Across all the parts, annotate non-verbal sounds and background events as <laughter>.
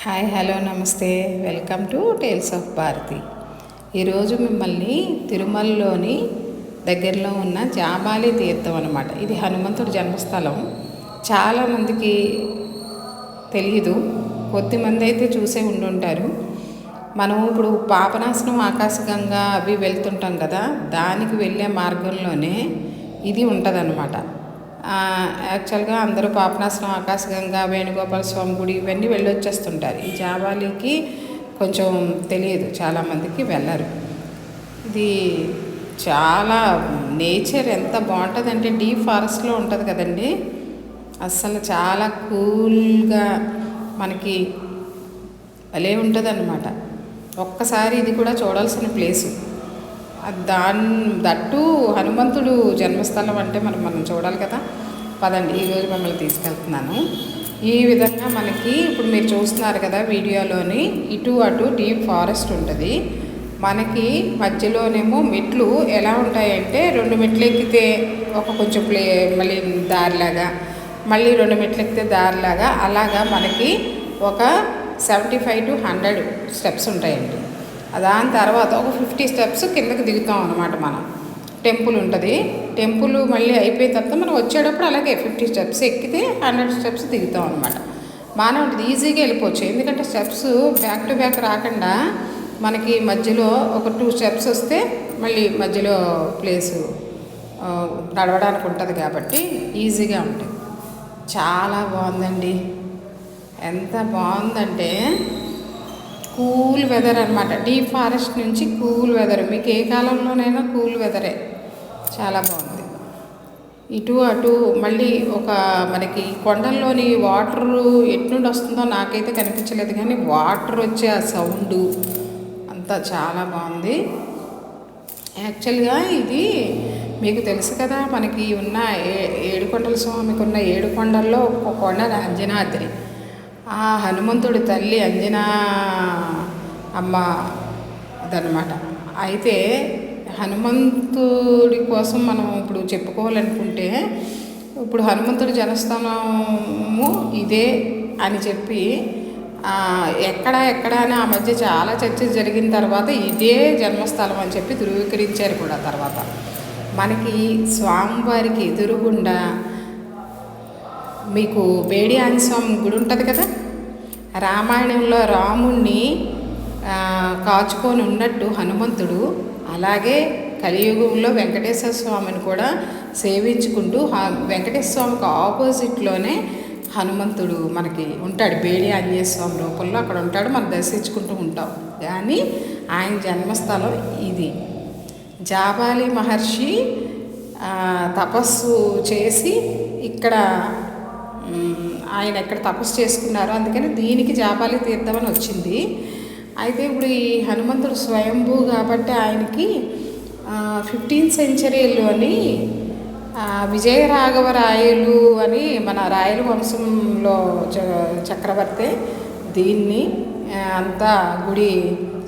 Hi hello నమస్తే. Welcome to tales of Bharathi. ఈరోజు మిమ్మల్ని తిరుమలలోని దగ్గరలో ఉన్న జాబాలి తీర్థం అనమాట ఇది హనుమంతుడి జన్మస్థలం. చాలామందికి తెలియదు కొద్దిమంది అయితే చూసే ఉండుంటారు. మనం ఇప్పుడు పాపనాశనం ఆకాశగంగా అవి వెళ్తుంటాం కదా. దానికి వెళ్ళే మార్గంలోనే ఇది ఉంటుందన్నమాట. యాక్చువల్గా అందరూ పాపనాశనం ఆకాశగంగా వేణుగోపాల స్వామి గుడి ఇవన్నీ వెళ్ళి వచ్చేస్తుంటారు ఈ జాబాలికి కొంచెం తెలియదు చాలామందికి వెళ్ళరు. ఇది చాలా నేచర్ ఎంత బాగుంటుందంటే డీప్ ఫారెస్ట్లో ఉంటుంది కదండి. అస్సలు చాలా కూల్గా మనకి భలే ఉంటుంది ఒక్కసారి ఇది కూడా చూడాల్సిన ప్లేసు. దాని దట్టు హనుమంతుడు జన్మస్థలం అంటే మనం మనం చూడాలి కదా. పదండి ఈరోజు మిమ్మల్ని తీసుకెళ్తున్నాను. ఈ విధంగా మనకి ఇప్పుడు మీరు చూస్తున్నారు కదా వీడియోలోని ఇటు అటు డీప్ ఫారెస్ట్ ఉంటుంది. మనకి మధ్యలోనేమో మెట్లు ఎలా ఉంటాయంటే రెండు మెట్లు ఎక్కితే ఒక కొంచెం ప్లే మళ్ళీ దారిలాగా మళ్ళీ రెండు మెట్లు ఎక్కితే దారిలాగా అలాగా మనకి ఒక seventy five two hundred steps ఉంటాయండి. దాని తర్వాత ఒక ఫిఫ్టీ స్టెప్స్ కిందకి దిగుతాం అనమాట మనం. టెంపుల్ ఉంటుంది. టెంపుల్ మళ్ళీ అయిపోయిన తర్వాత మనం వచ్చేటప్పుడు అలాగే ఫిఫ్టీ స్టెప్స్ ఎక్కితే హండ్రెడ్ స్టెప్స్ దిగుతాం అనమాట బాగానే ఉంటుంది. ఈజీగా వెళ్ళిపోవచ్చు. ఎందుకంటే స్టెప్స్ బ్యాక్ టు బ్యాక్ రాకుండా మనకి మధ్యలో ఒక టూ స్టెప్స్ వస్తే మళ్ళీ మధ్యలో ప్లేసు నడవడానికి ఉంటుంది కాబట్టి ఈజీగా ఉంటుంది. చాలా బాగుందండి. ఎంత బాగుందంటే కూల్ వెదర్ అనమాట డీప్ ఫారెస్ట్ నుంచి కూల్ వెదర్ మీకు ఏ కాలంలోనైనా కూల్ వెదరే చాలా బాగుంది ఇటు అటు మళ్ళీ ఒక మనకి కొండల్లోని వాటర్ ఎట్నుండి వస్తుందో నాకైతే కనిపించలేదు కానీ వాటర్ వచ్చే ఆ సౌండు అంతా చాలా బాగుంది యాక్చువల్గా ఇది మీకు తెలుసు కదా మనకి ఉన్న ఏ ఏడుకొండల స్వామికి ఉన్న ఏడు కొండల్లో ఒక కొండ అంజనాద్రి ఆ హనుమంతుడి తల్లి అంజనా అమ్మ అదనమాట అయితే హనుమంతుడి కోసం మనం ఇప్పుడు చెప్పుకోవాలనుకుంటే ఇప్పుడు హనుమంతుడి జనస్థానము ఇదే అని చెప్పి ఎక్కడ ఎక్కడ అని ఆ మధ్య చాలా చర్చ జరిగిన తర్వాత ఇదే జన్మస్థలం అని చెప్పి ధృవీకరించారు కూడా తర్వాత. మనకి స్వామివారికి ఎదురుగుండా మీకు వేడి ఆంజస్వామి గుడి ఉంటుంది కదా? రామాయణంలో రాముణ్ణి కాచుకొని ఉన్నట్టు హనుమంతుడు అలాగే కలియుగంలో వెంకటేశ్వర స్వామిని కూడా సేవించుకుంటూ వెంకటేశ్వర స్వామికి ఆపోజిట్లోనే హనుమంతుడు మనకి ఉంటాడు. బేడి ఆంజనేయ స్వామి రూపంలో అక్కడ ఉంటాడు. మనం దర్శించుకుంటూ ఉంటాం. కానీ ఆయన జన్మస్థలం ఇది. జాబాలి మహర్షి తపస్సు చేసి ఇక్కడ ఆయన ఎక్కడ తపస్సు చేసుకున్నారు అందుకని దీనికి జాపాలి తీర్థం అని వచ్చింది. అయితే ఇప్పుడు ఈ హనుమంతుడు స్వయంభూ కాబట్టి ఆయనకి ఫిఫ్టీన్త్ సెంచరీలోని విజయరాఘవరాయలు అని మన రాయల వంశంలో చక్రవర్తి దీన్ని అంతా గుడి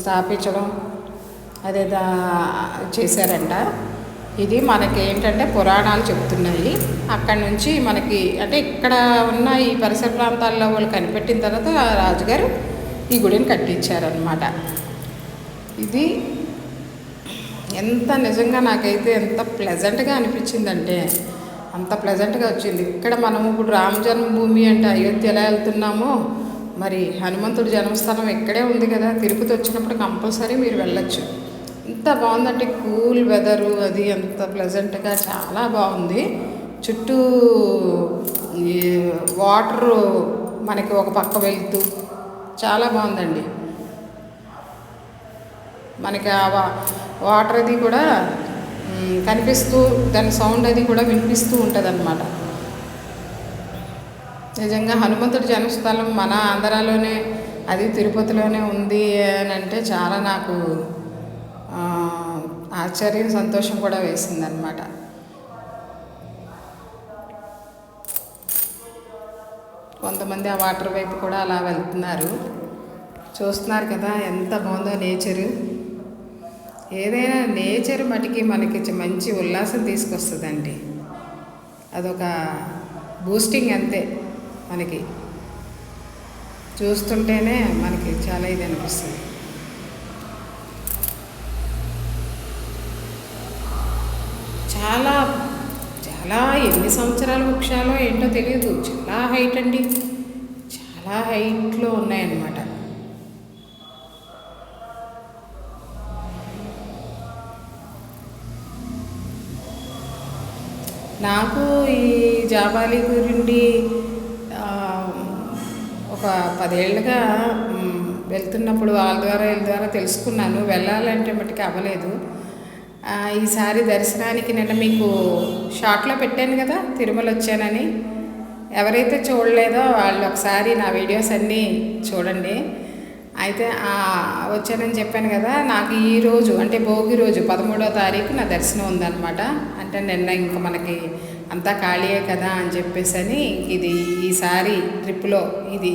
స్థాపించడం అదే చేశారంట. ఇది మనకి ఏంటంటే పురాణాలు చెప్తున్నాయి అక్కడ నుంచి మనకి అంటే ఇక్కడ ఉన్న ఈ పరిసర ప్రాంతాల్లో వాళ్ళు కనిపెట్టిన తర్వాత రాజుగారు ఈ గుడిని కట్టించారనమాట ఇది ఎంత నిజంగా నాకైతే ఎంత ప్లెజెంట్గా అనిపించిందంటే అంత ప్లెజెంట్గా వచ్చింది. ఇక్కడ మనం ఇప్పుడు రామ జన్మభూమి అంటే అయోధ్య ఎలా వెళ్తున్నామో మరి హనుమంతుడి జన్మస్థానం ఇక్కడే ఉంది కదా. తిరుపతి వచ్చినప్పుడు కంపల్సరీ మీరు వెళ్ళొచ్చు. ఎంత బాగుందంటే కూల్ వెదరు అది ఎంత ప్లెజెంట్గా చాలా బాగుంది. చుట్టూ వాటరు మనకి ఒక పక్క వెళ్తూ చాలా బాగుందండి. మనకి ఆ వాటర్ అది కూడా కనిపిస్తూ దాని సౌండ్ అది కూడా వినిపిస్తూ ఉంటుంది అన్నమాట నిజంగా హనుమంతుడి జన్మస్థలం మన ఆంధ్రాలోనే అది తిరుపతిలోనే ఉంది అని అంటే చాలా నాకు ఆశ్చర్యం సంతోషం కూడా వేసిందనమాట కొంతమంది ఆ వాటర్ వైపు కూడా అలా వెళ్తున్నారు. చూస్తున్నారు కదా ఎంత బాగుందో నేచరు. ఏదైనా నేచర్ మటుకి మనకి మంచి ఉల్లాసం తీసుకొస్తుందండి. అదొక బూస్టింగ్ అంతే మనకి. చూస్తుంటేనే మనకి చాలా ఇది అనిపిస్తుంది. చాలా చాలా ఎన్ని సంవత్సరాల వృక్షాలో ఏంటో తెలియదు. చాలా హైట్ అండి. చాలా హైట్లో ఉన్నాయన్నమాట. నాకు ఈ జాబాలి గురించి ఒక పదేళ్ళుగా వెళ్తున్నప్పుడు వాళ్ళ ద్వారా వీళ్ళ ద్వారా తెలుసుకున్నాను. వెళ్ళాలంటే మట్టికి అవ్వలేదు. ఈసారి దర్శనానికి నిన్న మీకు షార్ట్లో పెట్టాను కదా తిరుమల వచ్చానని. ఎవరైతే చూడలేదో వాళ్ళు ఒకసారి నా వీడియోస్ అన్నీ చూడండి. అయితే వచ్చానని చెప్పాను కదా నాకు ఈ రోజు అంటే భోగి రోజు పదమూడో తారీఖు నా దర్శనం ఉందన్నమాట. అంటే నిన్న ఇంకా మనకి అంతా ఖాళీయే కదా అని చెప్పేసి అని ఇది ఈసారి ట్రిప్లో ఇది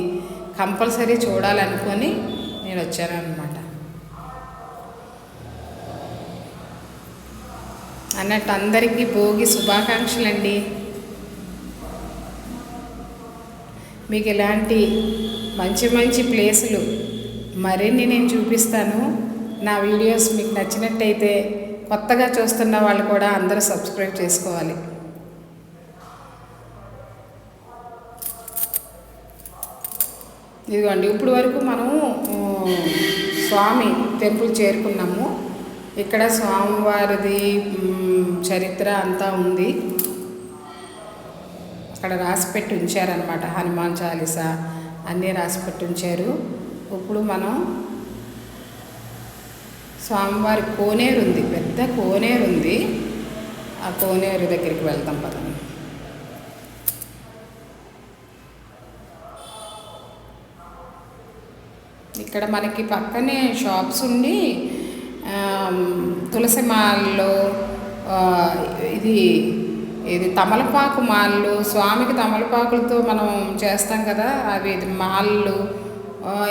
కంపల్సరీ చూడాలనుకొని నేను వచ్చాను అనమాట అన్నట్టు అందరికీ భోగి శుభాకాంక్షలండి. మీకు ఇలాంటి మంచి మంచి ప్లేసులు మరిన్ని నేను చూపిస్తాను. నా వీడియోస్ మీకు నచ్చినట్టయితే కొత్తగా చూస్తున్న వాళ్ళు కూడా అందరూ సబ్స్క్రైబ్ చేసుకోవాలి. ఇదిగోండి ఇప్పుడు వరకు మనము స్వామి టెంపుల్ చేరుకున్నాము. ఇక్కడ స్వామివారిది చరిత్ర అంతా ఉంది. అక్కడ రాసిపెట్టి ఉంచారనమాట హనుమాన్ చాలీసా అన్నీ రాసిపెట్టి ఉంచారు ఇప్పుడు మనం స్వామివారి కోనేరు ఉంది పెద్ద కోనేరు ఉంది. ఆ కోనేరు దగ్గరికి వెళ్తాం పదండి ఇక్కడ మనకి పక్కనే షాప్స్ ఉండి తులసి మాలలు ఇది ఇది తమలపాకు మాలలు స్వామికి తమలపాకులతో మనం చేస్తాం కదా అవి ఇది మాళ్ళు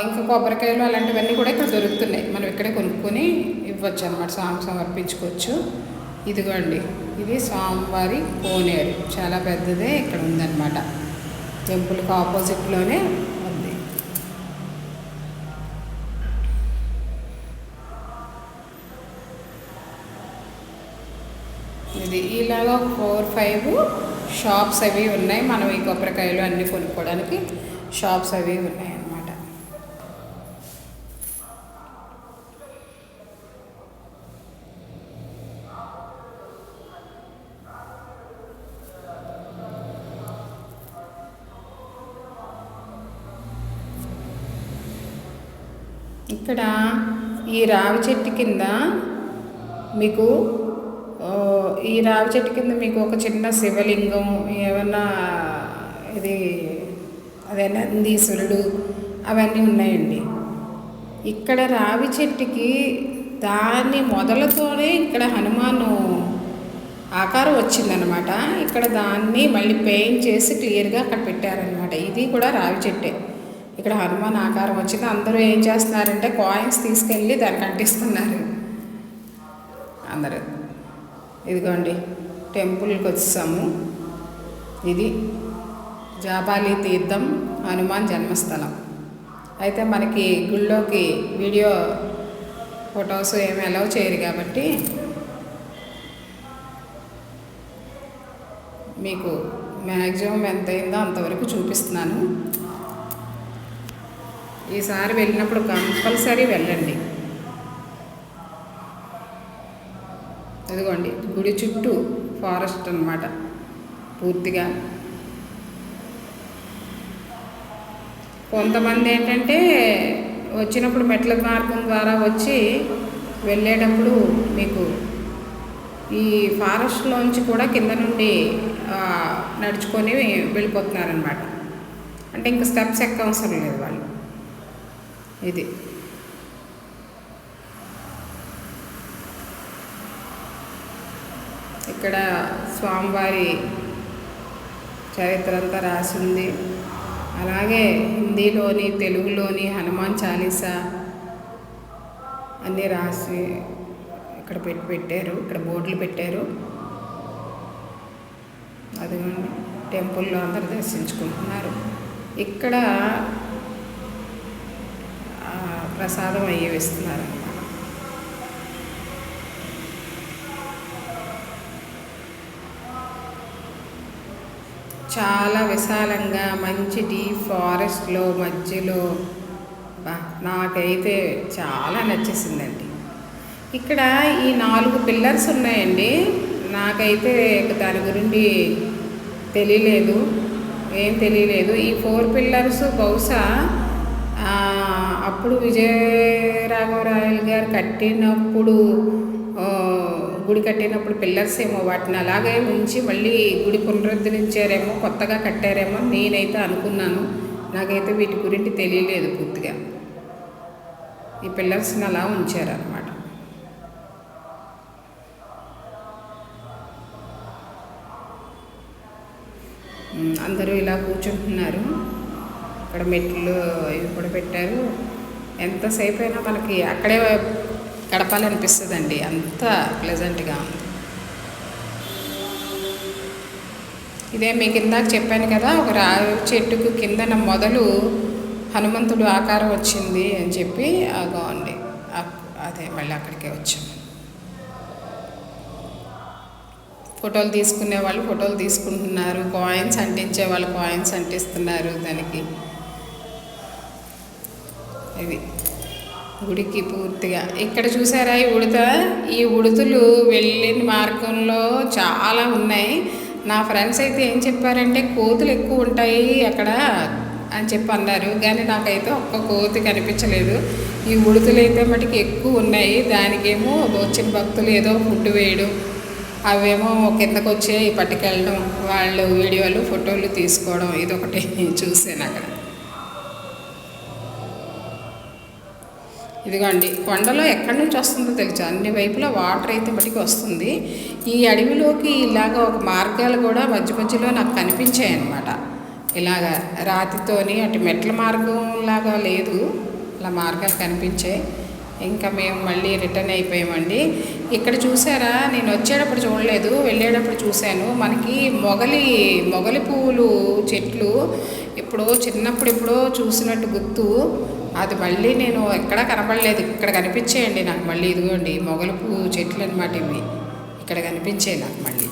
ఇంకా కొబ్బరికాయలు అలాంటివన్నీ కూడా ఇక్కడ దొరుకుతున్నాయి. మనం ఇక్కడే కొనుక్కొని ఇవ్వచ్చు అనమాట స్వామి సమర్పించుకోవచ్చు. ఇదిగోండి ఇది స్వామివారి కోనేరు. చాలా పెద్దదే ఇక్కడ ఉందన్నమాట. టెంపుల్కి ఆపోజిట్లోనే ఉంది ఇది ఇలాగ ఫోర్ ఫైవ్ షాప్స్ అవి ఉన్నాయి. మనం ఈ కొబ్బరికాయలు అన్నీ కొనుక్కోవడానికి షాప్స్ అవి ఉన్నాయి అన్నమాట ఇక్కడ ఈ రావి చెట్టు కింద మీకు ఈ రావి చెట్టు కింద మీకు ఒక చిన్న శివలింగం ఏమన్నా ఇది అదే నందీశ్వరుడు అవన్నీ ఉన్నాయండి. ఇక్కడ రావి చెట్టుకి దాని మొదలతోనే ఇక్కడ హనుమాను ఆకారం వచ్చిందనమాట. ఇక్కడ దాన్ని మళ్ళీ పెయింట్ చేసి క్లియర్గా అక్కడ పెట్టారనమాట. ఇది కూడా రావి చెట్టే. ఇక్కడ హనుమాన్ ఆకారం వచ్చింది. అందరూ ఏం చేస్తున్నారంటే కాయిన్స్ తీసుకెళ్ళి దానికి అంటిస్తున్నారు. అందరూ. ఇదిగోండి టెంపుల్కి వచ్చాము ఇది జాబాలి తీర్థం హనుమాన్ జన్మస్థలం. అయితే మనకి గుళ్ళోకి వీడియో ఫొటోస్ ఏమి అలౌ చేయరు కాబట్టి మీకు మ్యాక్సిమం ఎంత అయిందో అంతవరకు చూపిస్తున్నాను. ఈసారి వెళ్ళినప్పుడు కంపల్సరీ వెళ్ళండి. ఇదిగోండి గుడి చుట్టూ ఫారెస్ట్ అన్నమాట. పూర్తిగా. కొంతమంది ఏంటంటే వచ్చినప్పుడు మెట్ల మార్గం ద్వారా వచ్చి వెళ్ళేటప్పుడు మీకు ఈ ఫారెస్ట్లోంచి కూడా కింద నుండి నడుచుకొని వెళ్ళిపోతున్నారనమాట అంటే ఇంకా స్టెప్స్ ఎక్క అవసరం లేదు వాళ్ళు. ఇది. ఇక్కడ స్వామివారి చరిత్ర అంతా రాసింది. అలాగే హిందీలోని తెలుగులోని హనుమాన్ చాలీసా అన్నీ రాసి ఇక్కడ పెట్టి పెట్టారు. ఇక్కడ బోర్డులు పెట్టారు. అది టెంపుల్లో అందరు దర్శించుకుంటున్నారు. ఇక్కడ ప్రసాదం అయ్యి ఇస్తున్నారు చాలా విశాలంగా మంచి డీప్ ఫారెస్ట్లో మధ్యలో. నాకైతే చాలా నచ్చేసిందండి. ఇక్కడ ఈ నాలుగు పిల్లర్స్ ఉన్నాయండి. నాకైతే దాని గురించి తెలియలేదు. ఏం తెలియలేదు. ఈ ఫోర్ పిల్లర్స్ బహుశా అప్పుడు విజయరాఘవరాయలు గారు కట్టినప్పుడు గుడి కట్టినప్పుడు పిల్లర్స్ ఏమో వాటిని అలాగే ఉంచి మళ్ళీ గుడి పునరుద్ధరించారేమో కొత్తగా కట్టారేమో నేనైతే అనుకున్నాను. నాకైతే వీటి గురించి తెలియలేదు పూర్తిగా. ఈ పిల్లర్స్ని అలా ఉంచారనమాట అందరూ ఇలా కూర్చుంటున్నారు. ఇక్కడ మెట్లు ఇవి కూడా పెట్టారు. ఎంతసేపు అయినా మనకి అక్కడే గడపాలనిపిస్తుందండి. అంత ప్లెజెంట్గా ఉంది. ఇదే మీకు ఇందాక చెప్పాను కదా ఒక రావి చెట్టుకు కిందన మొదలు హనుమంతుడు ఆకారం వచ్చింది అని చెప్పి బాగుంది అదే మళ్ళీ అక్కడికే వచ్చాము ఫోటోలు తీసుకునే వాళ్ళు ఫోటోలు తీసుకుంటున్నారు. కాయిన్స్ అంటించే వాళ్ళు కాయిన్స్ అంటిస్తున్నారు దానికి. ఇది. గుడికి పూర్తిగా. ఇక్కడ చూసారా ఈ ఉడత? ఈ ఉడుతులు వెళ్ళిన మార్గంలో చాలా ఉన్నాయి. నా ఫ్రెండ్స్ అయితే ఏం చెప్పారంటే కోతులు ఎక్కువ ఉంటాయి అక్కడ అని చెప్పి అన్నారు. కానీ నాకైతే ఒక్క కోతి కనిపించలేదు. ఈ ఉడుతులు అయితే మటుకు ఎక్కువ ఉన్నాయి. దానికేమో వచ్చిన భక్తులు ఏదో ఫుడ్ వేయడం అవేమో కిందకు వచ్చి పట్టుకెళ్ళడం వాళ్ళు వీడియోలు ఫోటోలు తీసుకోవడం ఇదొకటి <laughs> చూసాను అక్కడ. ఇదిగోండి కొండలో ఎక్కడి నుంచి వస్తుందో తెలుసు? అన్ని వైపులా వాటర్ అయితే మటుకు వస్తుంది. ఈ అడవిలోకి ఇలాగ ఒక మార్గాలు కూడా మధ్య మధ్యలో నాకు కనిపించాయి అన్నమాట. ఇలాగ రాతితోని అటు మెట్ల మార్గం లాగా లేదు అలా మార్గాలు కనిపించాయి. ఇంకా మేము మళ్ళీ రిటర్న్ అయిపోయామండి. ఇక్కడ చూసారా? నేను వచ్చేటప్పుడు చూడలేదు వెళ్ళేటప్పుడు చూశాను. మనకి మొగలి మొగలి పువ్వులు చెట్లు ఎప్పుడో చిన్నప్పుడు ఎప్పుడో చూసినట్టు గుర్తు అది మళ్ళీ నేను ఎక్కడా కనపడలేదు. ఇక్కడ కనిపించేయండి నాకు మళ్ళీ ఇదిగోండి మొగలు పువ్వు చెట్లు అనమాట ఇవి. ఇక్కడ కనిపించాయి నాకు మళ్ళీ.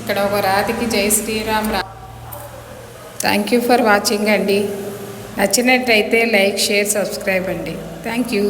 ఇక్కడ ఒక రాతికి జై శ్రీరామ్ రా థ్యాంక్ యూ ఫర్ వాచింగ్ అండి. నచ్చినట్టయితే లైక్ షేర్ సబ్స్క్రైబ్ అండి. Thank you